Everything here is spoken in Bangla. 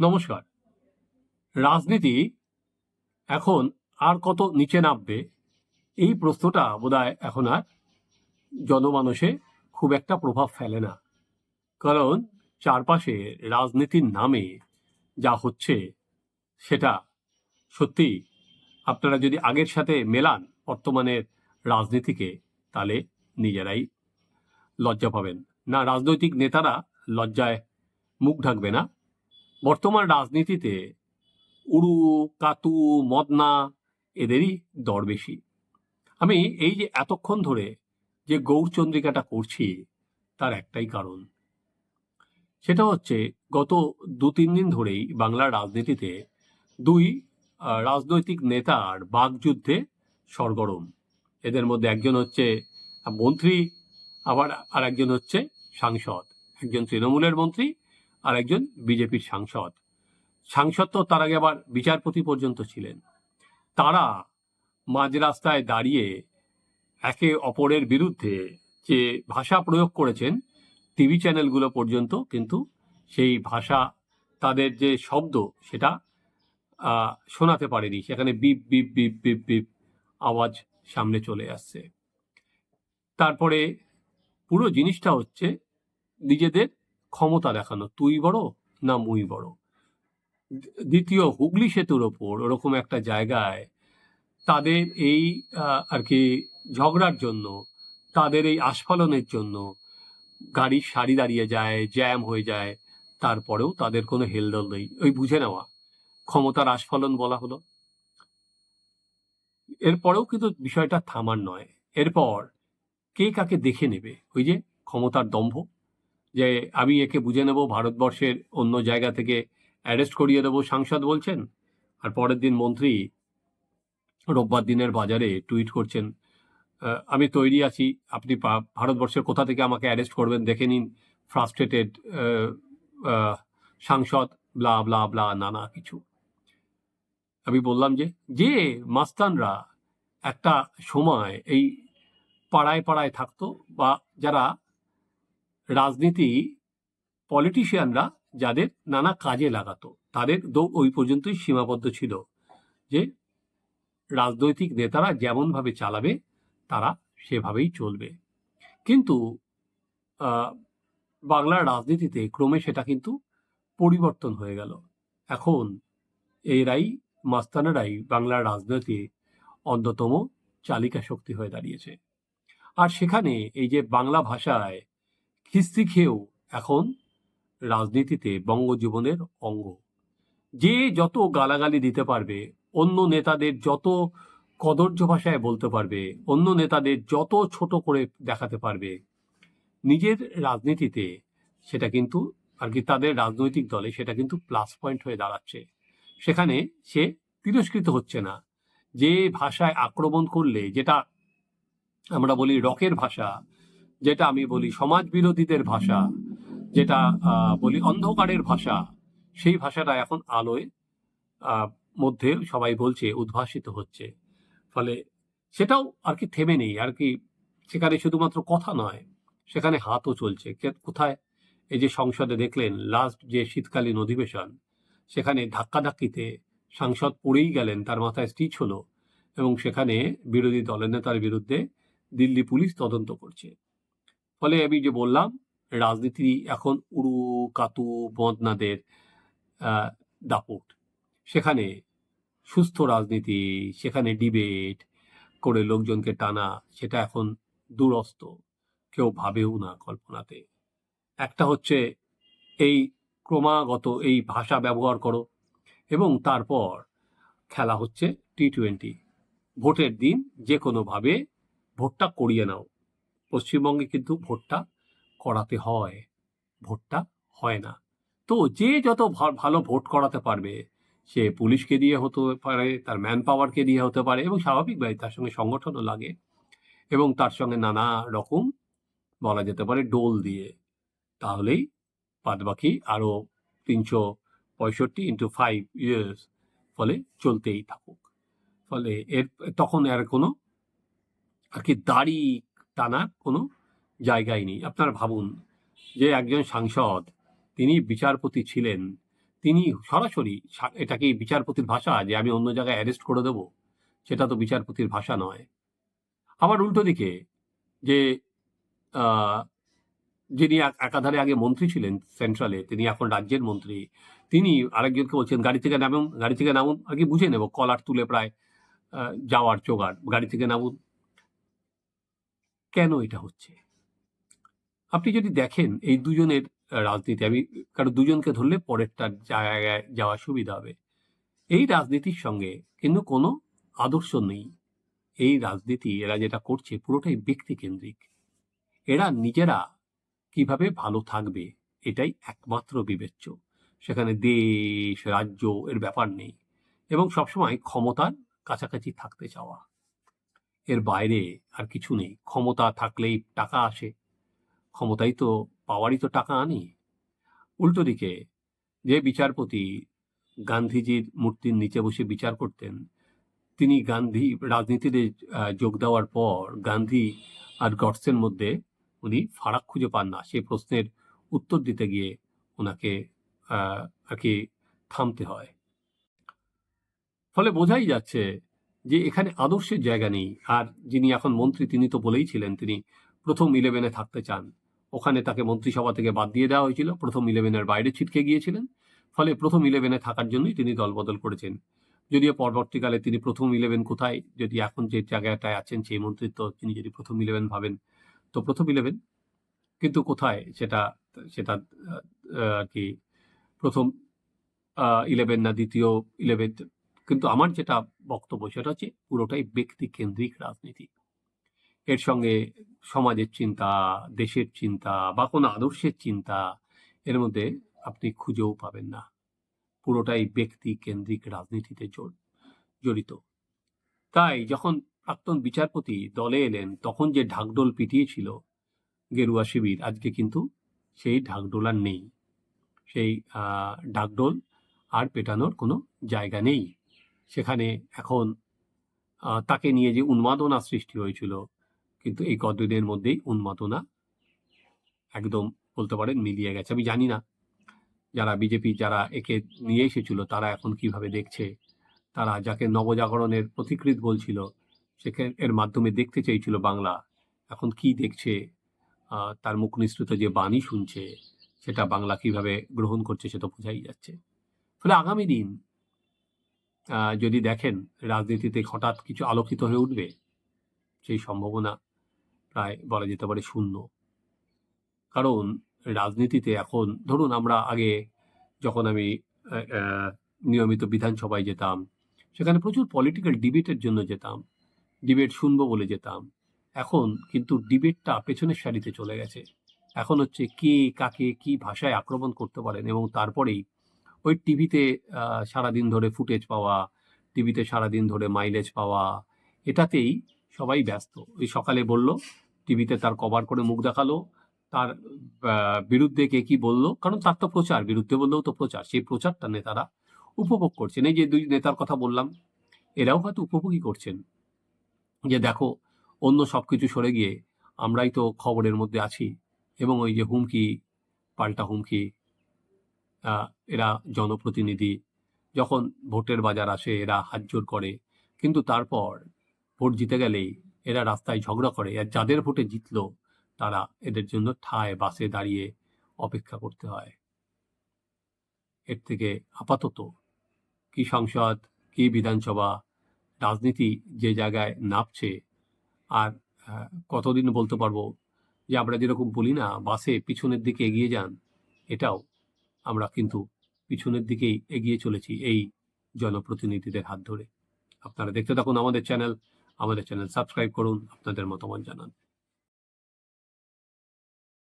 নমস্কার। রাজনীতি এখন আর কত নিচে নামবে? এই প্রশ্নটা বোধহয় এখন আর জনমানসে খুব একটা প্রভাব ফেলে না। কারণ চারপাশে রাজনীতির নামে যা হচ্ছে সেটা সত্যি আপনারা যদি আগের সাথে মেলান বর্তমানের রাজনীতিকে, তাহলে নিজেরাই লজ্জা পাবেন। না, রাজনৈতিক নেতারা লজ্জায় মুখ ঢাকবে না। বর্তমান রাজনীতিতে উড়ু কাতু, মদনা এদেরই দর বেশি। আমি এই যে এতক্ষণ ধরে যে গৌরচন্দ্রিকাটা করছি, তার একটাই কারণ। সেটা হচ্ছে গত দু তিন দিন ধরেই বাংলার রাজনীতিতে দুই রাজনৈতিক নেতার বাকযুদ্ধে সরগরম। এদের মধ্যে একজন হচ্ছে মন্ত্রী, আবার আর একজন হচ্ছে সাংসদ। একজন তৃণমূলের মন্ত্রী আর একজন বিজেপির সাংসদ। সাংসদ তো তার আগে আবার বিচারপতি পর্যন্ত ছিলেন। তারা মাঝ রাস্তায় দাঁড়িয়ে একে অপরের বিরুদ্ধে যে ভাষা প্রয়োগ করেছেন, টিভি চ্যানেলগুলো পর্যন্ত কিন্তু সেই ভাষা, তাদের যে শব্দ সেটা শোনাতে পারেনি। সেখানে beep beep beep beep beep আওয়াজ সামনে চলে আসছে। তারপরে পুরো জিনিসটা হচ্ছে নিজেদের ক্ষমতা দেখানো, তুই বড় না মুই বড়? দ্বিতীয়- হুগলি সেতুর ওপর ওরকম একটা জায়গায় তাদের এই আর কি ঝগড়ার জন্য, তাদের এই আস্ফালনের জন্য গাড়ির সারি দাঁড়িয়ে যায়, জ্যাম হয়ে যায়, তারপরেও তাদের কোনো হেলদোল নেই। ওই বুঝে নেওয়া, ক্ষমতার আস্ফালন বলা হলো। এরপরেও কিন্তু বিষয়টা থামার নয়। এরপর কে কাকে দেখে নেবে? ওই যে ক্ষমতার দম্ভ। যে আমি একে বুঝে নেব ভারতবর্ষের অন্য জায়গা থেকে অ্যারেস্ট করিয়ে দেবো সাংসদ বলছেন। আর পরের দিন মন্ত্রী রোববার দিনের বাজারে টুইট করছেন আমি তৈরি আছি। আপনি ভারতবর্ষের কোথা থেকে আমাকে অ্যারেস্ট করবেন? দেখে নিন ফ্রাস্ট্রেটেড সাংসদ ব্লা ব্লা ব্লা নানা কিছু। আমি বললাম যে যে মাস্তানরা একটা সময় এই পাড়ায় পাড়ায় থাকতো বা যারা রাজনীতি পলিটিশিয়ানরা যাদের নানা কাজে লাগাতো, তাদের দৌ- ওই পর্যন্তই সীমাবদ্ধ ছিল যে রাজনৈতিক নেতারা যেমনভাবে চালাবে, তারা সেভাবেই চলবে। কিন্তু বাংলার রাজনীতিতে ক্রমে সেটা কিন্তু পরিবর্তন হয়ে গেল। এখন এরাই মাস্তানেরাই বাংলার রাজনীতি অন্যতম চালিকা শক্তি হয়ে দাঁড়িয়েছে। আর সেখানে এই যে বাংলা ভাষায় খিস্তি খেয়েও এখন রাজনীতিতে বঙ্গজীবনের অঙ্গ। যে যত গালাগালি দিতে পারবে, অন্য নেতাদের যত কদর্য ভাষায় বলতে পারবে, অন্য নেতাদের যত ছোট করে দেখাতে পারবে, নিজের রাজনীতিতে সেটা কিন্তু আর কি তাদের রাজনৈতিক দলে সেটা কিন্তু প্লাস পয়েন্ট হয়ে দাঁড়াচ্ছে। সেখানে সে তিরস্কৃত হচ্ছে না। যে ভাষায় আক্রমণ করলে, যেটা আমরা বলি রকের ভাষা যেটা আমি বলি সমাজ বিরোধীদের ভাষা, যেটা বলি অন্ধকারের ভাষা, সেই ভাষাটা এখন আলোয় মধ্যে সবাই বলছে, উদ্ভাসিত হচ্ছে। ফলে সেটাও আর কি থেমে নেই, আর কি সেখানে শুধুমাত্র কথা নয়, সেখানে হাতও চলছে। কোথায়? এই যে সংসদে দেখলেন, লাস্ট যে শীতকালীন অধিবেশন, সেখানে ধাক্কাধাক্কিতে সাংসদ পড়েই গেলেন, তার মাথায় স্টিচ হলো এবং সেখানে বিরোধী দলের নেতার বিরুদ্ধে দিল্লি পুলিশ তদন্ত করছে। ফলে আমি যে বললাম, রাজনীতি এখন উড়ু, কাতু, বদনাদের দাপট। সেখানে সুস্থ রাজনীতি, সেখানে ডিবেট করে লোকজনকে টানা, সেটা এখন দূরস্থ কেউ ভাবেও না কল্পনাতে। একটা হচ্ছে এই ক্রমাগত এই ভাষা ব্যবহার করো এবং তারপর খেলা হচ্ছে টি টোয়েন্টি ভোটের দিন যে কোনোভাবে ভোটটা করিয়ে নাও। পশ্চিমবঙ্গে কিন্তু ভোটটা করাতে হয়। ভোটটা হয় না। তো যে যত ভালো ভোট করাতে পারবে, সে পুলিশকে দিয়ে হতে পারে, তার ম্যান পাওয়ারকে দিয়ে হতে পারে এবং স্বাভাবিকভাবে তার সঙ্গে সংগঠনও লাগে এবং তার সঙ্গে নানা রকম বলা যেতে পারে ডোল দিয়ে। তাহলেই বাদবাকি আরও তিনশো পঁয়ষট্টি ইন্টু ফাইভ ইয়ার্স ফলে চলতেই থাকুক। ফলে এর, তখন আর কোনো আর কি দাড়ি টানার কোনো জায়গাই নেই। আপনারা ভাবুন যে একজন সাংসদ, তিনি বিচারপতি ছিলেন, তিনি সরাসরি সা- এটা কি বিচারপতির ভাষা যে আমি অন্য জায়গায় অ্যারেস্ট করে দেব? সেটা তো বিচারপতির ভাষা নয়। আবার উল্টো দিকে যে যিনি এক- একাধারে আগে মন্ত্রী ছিলেন সেন্ট্রালে তিনি এখন রাজ্যের মন্ত্রী, তিনি আরেকজনকে বলছেন, গাড়ি থেকে নামুন, গাড়ি থেকে নামুন। আর কি বুঝে নেব, কলার তুলে প্রায় যাওয়ার জোগাড়, গাড়ি থেকে নামুন। কেন এটা হচ্ছে? আপনি যদি দেখেন এই দুজনের রাজনীতি, আমি কারণ দুজনকে ধরলে পরেরটার জায়গায় যাওয়া সুবিধা হবে। এই রাজনীতির সঙ্গে কিন্তু কোনো আদর্শ নেই। এই রাজনীতি, এরা যেটা করছে পুরোটাই ব্যক্তিকেন্দ্রিক। এরা নিজেরা কীভাবে ভালো থাকবে এটাই একমাত্র বিবেচ্য। সেখানে দেশ, রাজ্য এর ব্যাপার নেই। এবং সবসময় ক্ষমতার কাছাকাছি থাকতে চাওয়া। এর বাইরে আর কিছু নেই। ক্ষমতা থাকলেই টাকা আসে। ক্ষমতাই তো, পাওয়ারই তো টাকা আনি। উল্টো দিকে, যে বিচারপতি গান্ধীজির মূর্তির নিচে বসে বিচার করতেন, তিনি গান্ধী রাজনীতিতে যোগ দেওয়ার পর গান্ধী আর গডসের মধ্যে উনি ফারাক খুঁজে পান না। সেই প্রশ্নের উত্তর দিতে গিয়ে ওনাকে আর কি থামতে হয়। ফলে বোঝাই যাচ্ছে যে এখানে আদর্শের জায়গা নেই। আর যিনি এখন মন্ত্রী, তিনি তো বলেই ছিলেন, তিনি প্রথম ইলেভেনে থাকতে চান। ওখানে তাকে মন্ত্রিসভা থেকে বাদ দিয়ে দেওয়া হয়েছিল। প্রথম ইলেভেনের বাইরে ছিটকে গিয়েছিলেন। ফলে প্রথম ইলেভেনে থাকার জন্যই তিনি দলবদল করেছেন। যদিও পরবর্তীকালে তিনি প্রথম ইলেভেন কোথায়, যদি এখন যে জায়গাটায় আছেন, সেই মন্ত্রিত্ব তিনি যদি প্রথম ইলেভেন ভাবেন, তো প্রথম ইলেভেন কিন্তু কোথায়? সেটা সেটা আর কি প্রথম ইলেভেন না দ্বিতীয় ইলেভেন কিন্তু আমার যেটা বক্তব্য সেটা হচ্ছে পুরোটাই ব্যক্তি কেন্দ্রিক রাজনীতি। এর সঙ্গে সমাজের চিন্তা, দেশের চিন্তা বা কোনো আদর্শের চিন্তা, এর মধ্যে আপনি খুঁজেও পাবেন না। পুরোটাই ব্যক্তি কেন্দ্রিক রাজনীতিতে জড়- জড়িত। তাই যখন প্রাক্তন বিচারপতি দলে এলেন, তখন যে ঢাকডোল পিটিয়েছিল গেরুয়া শিবির, আজকে কিন্তু সেই ঢাকডোল আর নেই। সেই ঢাকডোল আর পেটানোর কোনো জায়গা নেই। সেখানে এখন তাকে নিয়ে যে উন্মাদনা সৃষ্টি হয়েছিল, কিন্তু এই কতদিনের মধ্যেই উন্মাদনা একদম বলতে পারেন মিলিয়ে গেছে। আমি জানি না যারা বিজেপি, যারা একে নিয়ে এসেছিল, তারা এখন কীভাবে দেখছে? তারা যাকে নবজাগরণের প্রতিকৃত বলছিল সেখানে এর মাধ্যমে দেখতে চেয়েছিল বাংলা। এখন কি দেখছে? তার মুখ নিঃসৃত যে বাণী শুনছে, সেটা বাংলা কীভাবে গ্রহণ করছে সেটা বোঝাই যাচ্ছে। ফলে আগামী দিন যদি দেখেন রাজনীতিতে হঠাৎ কিছু আলোকিত হয়ে উঠবে, সেই সম্ভাবনা প্রায় বলা যেতে পারে শূন্য। কারণ রাজনীতিতে এখন, ধরুন আমরা আগে যখন আমি নিয়মিত বিধানসভায় যেতাম, সেখানে প্রচুর পলিটিক্যাল ডিবেটের জন্য যেতাম ডিবেট শুনব বলে যেতাম। এখন কিন্তু ডিবেটটা পেছনের সারিতে চলে গেছে। এখন হচ্ছে কে কাকে কি ভাষায় আক্রমণ করতে পারেন এবং তারপরেই ওই টিভিতে সারাদিন ধরে ফুটেজ পাওয়া, টিভিতে সারাদিন ধরে মাইলেজ পাওয়া, এটাতেই সবাই ব্যস্ত। ওই সকালে বলল, টিভিতে তার কভার করে মুখ দেখাল, তার বিরুদ্ধে কে কি বলল, কারণ তার তো প্রচার, বিরুদ্ধে বললেও তো প্রচার, সেই প্রচারটা নেতারা উপভোগ করছেন। এই যে দুই নেতার কথা বললাম, এরাও হয়তো উপভোগই করছেন। যে দেখো, অন্য সব কিছু সরে গিয়ে আমরাই তো খবরের মধ্যে আছি, এবং ওই যে হুমকি, পাল্টা হুমকি এরা জনপ্রতিনিধি। যখন ভোটের বাজার আসে, এরা হাতজোর করে। কিন্তু তারপর ভোট জিতে গেলেই এরা রাস্তায় ঝগড়া করে। আর যাদের ভোটে জিতলো, তারা এদের জন্য ঠায় বাসে দাঁড়িয়ে অপেক্ষা করতে হয়। এর থেকে আপাতত কি সংসদ, কি বিধানসভা, রাজনীতি যে জায়গায় নাপছে, আর কতদিন বলতে পারব যে আমরা যেরকম বলি না, বাসে পিছনের দিকে এগিয়ে যান, এটাও আমরা কিন্তু পিছনের দিকেই এগিয়ে চলেছি এই জনপ্রতিনিধিদের হাত ধরে। আপনারা দেখতে থাকুন আমাদের চ্যানেল। আমাদের চ্যানেল সাবস্ক্রাইব করুন, আপনাদের মতামত জানান।